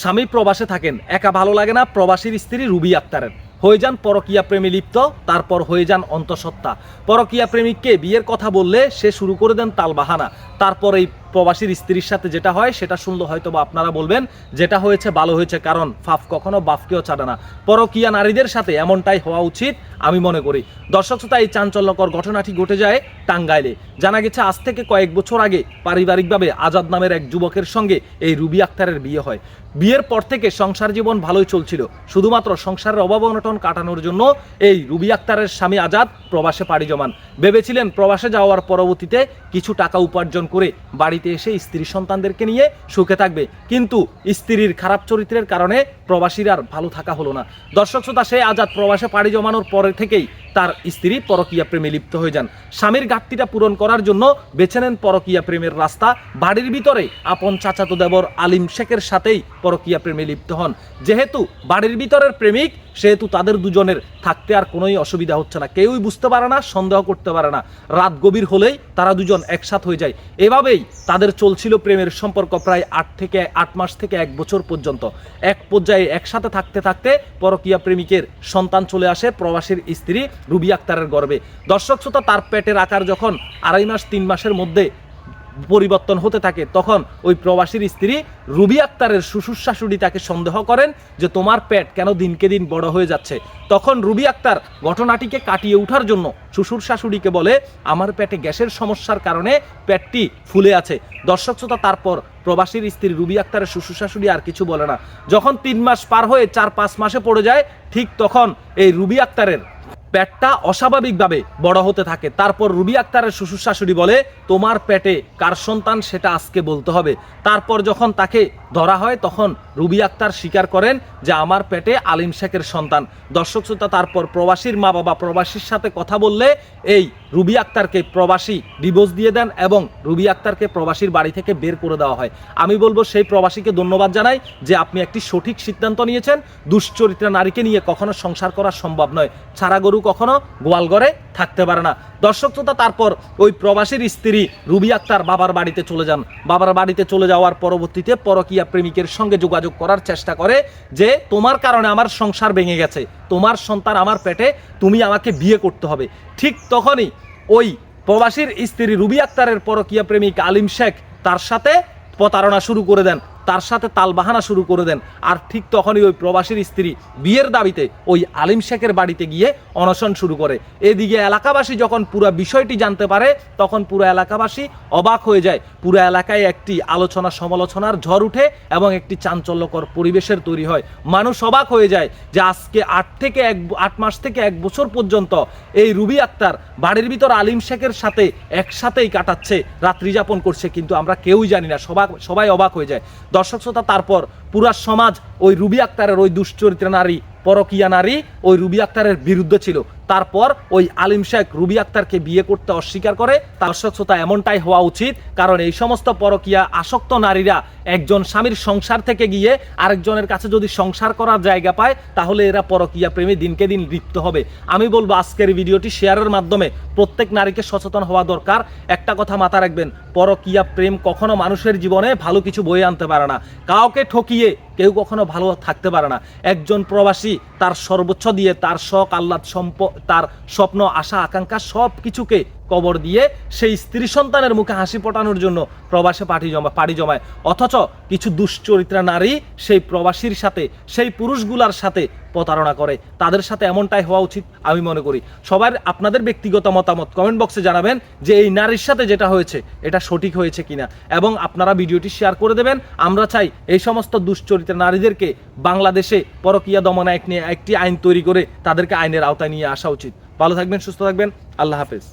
স্বামী প্রবাসে থাকেন, একা ভালো লাগে না প্রবাসীর স্ত্রী রুবি আক্তারের। হয়ে যান পরকিয়া প্রেমী লিপ্ত, তারপর হয়ে যান অন্তঃসত্ত্বা। পরকিয়া প্রেমিককে বিয়ের কথা বললে সে শুরু করে দেন তালবাহানা। তারপর এই প্রবাসীর স্ত্রীর সাথে যেটা হয়, সেটা শুনলে হয়তো বা আপনারা বলবেন, যেটা হয়েছে ভালো হয়েছে, কারণ ফাফ কখনো বাফকেও ছাড়ে না। পরকীয়া নারীদের সাথে এমনটাই হওয়া উচিত, আমি মনে করি। দর্শক শ্রোতা, এই চাঞ্চল্যকর ঘটনাটি ঘটে যায় টাঙ্গাইলে। জানা গেছে, আজ থেকে কয়েক বছর আগে পারিবারিকভাবে আজাদ নামের এক যুবকের সঙ্গে এই রুবি আক্তারের বিয়ে হয়। বিয়ের পর থেকে সংসার জীবন ভালোই চলছিল। শুধুমাত্র সংসারের অভাব অনটন কাটানোর জন্য এই রুবি আক্তারের স্বামী আজাদ প্রবাসে পাড়ি জমান। ভেবেছিলেন প্রবাসে যাওয়ার পরবর্তীতে কিছু টাকা উপার্জন করে বাড়িতে এসে স্ত্রী সন্তানদেরকে নিয়ে সুখে থাকবে। কিন্তু স্ত্রীর খারাপ চরিত্রের কারণে প্রবাসীর আর ভালো থাকা হলো না। দর্শক শ্রোতা সেই আজাদ প্রবাসে পাড়ি জমানোর পরে থেকেই তার স্ত্রী পরকীয়া প্রেমে লিপ্ত হয়ে যান। স্বামীর ঘাটতিটা পূরণ করার জন্য বেছে নেন পরকীয়া প্রেমের রাস্তা। বাড়ির ভিতরে আপন চাচাতো দেবর আলিম শেখের সাথেই পরকীয়া প্রেমে লিপ্ত হন। যেহেতু বাড়ির ভিতরের প্রেমিক, সেহেতু তাদের দুজনের থাকতে আর কোনোই অসুবিধা হচ্ছে না। কেউই বুঝতে পারে না, সন্দেহ করতে পারে না। রাত গভীর হলেই তারা দুজন একসাথ হয়ে যায়। এভাবেই তাদের চলছিল প্রেমের সম্পর্ক প্রায় আট থেকে আট মাস থেকে এক বছর পর্যন্ত। এক পর্যায়ে একসাথে থাকতে থাকতে পরকীয়া প্রেমিকের সন্তান চলে আসে প্রবাসীর স্ত্রী রুবি আক্তারের গর্বে। দর্শক শ্রোতা, তার পেটের আকার যখন আড়াই মাস, তিন মাসের মধ্যে পরিবর্তন হতে থাকে, তখন ওই প্রবাসীর স্ত্রী রুবি আক্তারের শ্বশুর শাশুড়ি তাকে সন্দেহ করেন যে তোমার পেট কেন দিনকে দিন বড় হয়ে যাচ্ছে। তখন রুবি আক্তার ঘটনাটিকে কাটিয়ে ওঠার জন্য শ্বশুর শাশুড়িকে বলে, আমার পেটে গ্যাসের সমস্যার কারণে পেটটি ফুলে আছে। দর্শক শ্রোতা, তারপর প্রবাসীর স্ত্রী রুবি আক্তারের শ্বশুর শাশুড়ি আর কিছু বলে না। যখন তিন মাস পার হয়ে চার পাঁচ মাসে পড়ে যায়, ঠিক তখন এই রুবি আক্তারের পেটটা অস্বাভাবিকভাবে বড় হতে থাকে। তারপর রুবি আক্তারের শ্বশুর শাশুড়ি বলে, তোমার পেটে কার সন্তান সেটা আজকে বলতে হবে। তারপর যখন তাকে ধরা হয়, তখন রুবি আক্তার স্বীকার করেন যে, আমার পেটে আলিম শেখের সন্তান। দর্শক শ্রোতা, তারপর প্রবাসীর মা বাবা প্রবাসীর সাথে কথা বললে, এই রুবি আক্তারকে প্রবাসী ডিভোর্স দিয়ে দেন এবং রুবি আক্তারকে প্রবাসীর বাড়ি থেকে বের করে দেওয়া হয়। আমি বলব সেই প্রবাসীকে ধন্যবাদ জানাই যে আপনি একটি সঠিক সিদ্ধান্ত নিয়েছেন। দুশ্চরিত্রা নারীকে নিয়ে কখনো সংসার করা সম্ভব নয়। ছাড়া গরু কখনো গোয়ালঘরে থাকতে পারে না। দর্শক শ্রোতা, তারপর ওই প্রবাসীর স্ত্রী রুবি আক্তার বাবার বাড়িতে চলে যান। বাবার বাড়িতে চলে যাওয়ার পরবর্তীতে পরকীয়া প্রেমিকের সঙ্গে যোগাযোগ করার চেষ্টা করে যে, তোমার কারণে আমার সংসার ভেঙে গেছে। তোমার সন্তান আমার পেটে, তুমি আমাকে বিয়ে করতে হবে। ঠিক তখনই ওই প্রবাসীর স্ত্রী রুবি আক্তারের পরকীয়া প্রেমিক আলিম শেখ তার সাথে প্রতারণা শুরু করে দেন। তার সাথে তালবাহানা শুরু করে দেন। আর ঠিক তখনই ওই প্রবাসীর স্ত্রী বিয়ের দাবিতে ওই আলিম শেখের বাড়িতে গিয়ে অনশন শুরু করে। এদিকে এলাকাবাসী যখন পুরো বিষয়টি জানতে পারে, তখন পুরো এলাকাবাসী অবাক হয়ে যায়। পুরো এলাকায় একটি আলোচনা সমালোচনার ঝড় উঠে এবং একটি চাঞ্চল্যকর পরিবেশের তৈরি হয়। মানুষ অবাক হয়ে যায় যে আজকে আট থেকে এক আট মাস থেকে এক বছর পর্যন্ত এই রুবি আক্তার বাড়ির ভিতর আলিম শেখের সাথে একসাথেই কাটাচ্ছে রাত্রি যাপন করছে। কিন্তু আমরা কেউই জানি না সবাই সবাই অবাক হয়ে যায়। দর্শক শ্রোতা, তারপর পুরা সমাজ ওই রুবি আক্তারের ওই দুশ্চরিত্র নারী, পরকিয়া নারী ওই রুবি আক্তারের বিরুদ্ধে ছিল। তারপর ওই আলিম শেখ রুবি আক্তারকে বিয়ে করতে অস্বীকার করে, তার স্বচ্ছতা এমনটাই হওয়া উচিত। কারণ এই সমস্ত পরকিয়া, আসক্ত নারীরা একজন স্বামীর সংসার থেকে গিয়ে আরেকজনের কাছে যদি সংসার করার জায়গা পায়, তাহলে এরা পরকিয়া প্রেমে দিনকে দিন লিপ্ত হবে। আমি বলব, আজকের ভিডিওটি শেয়ারের মাধ্যমে প্রত্যেক নারীকে সচেতন হওয়া দরকার। একটা কথা মাথা রাখবেন, পরকিয়া প্রেম কখনো মানুষের জীবনে ভালো কিছু বয়ে আনতে পারে না। কাউকে ঠকিয়ে কেউ কখনো ভালো থাকতে পারে না। একজন প্রবাসী তার সর্বোচ্চ দিয়ে তার শখ আহ্লাদ সম্প তার স্বপ্ন আশা আকাঙ্ক্ষা সব কিছুকে কবর দিয়ে সেই স্ত্রী সন্তানের মুখে হাসি ফোটানোর জন্য প্রবাসে পাটি জমা, পাড়ি জমায়। অথচ কিছু দুশ্চরিত্রা নারী সেই প্রবাসীর সাথে, সেই পুরুষগুলার সাথে প্রতারণা করে। তাদের সাথে এমনটাই হওয়া উচিত আমি মনে করি। সবার আপনাদের ব্যক্তিগত মতামত কমেন্ট বক্সে জানাবেন যে এই নারীর সাথে যেটা হয়েছে, এটা সঠিক হয়েছে কিনা। এবং আপনারা ভিডিওটি শেয়ার করে দেবেন। আমরা চাই এই সমস্ত দুশ্চরিত্রা নারীদেরকে বাংলাদেশে পরকীয়া দমন এক নিয়ে একটি আইন তৈরি করে তাদেরকে আইনের আওতায় নিয়ে আসা উচিত। ভালো থাকবেন, সুস্থ থাকবেন। আল্লাহ হাফেজ।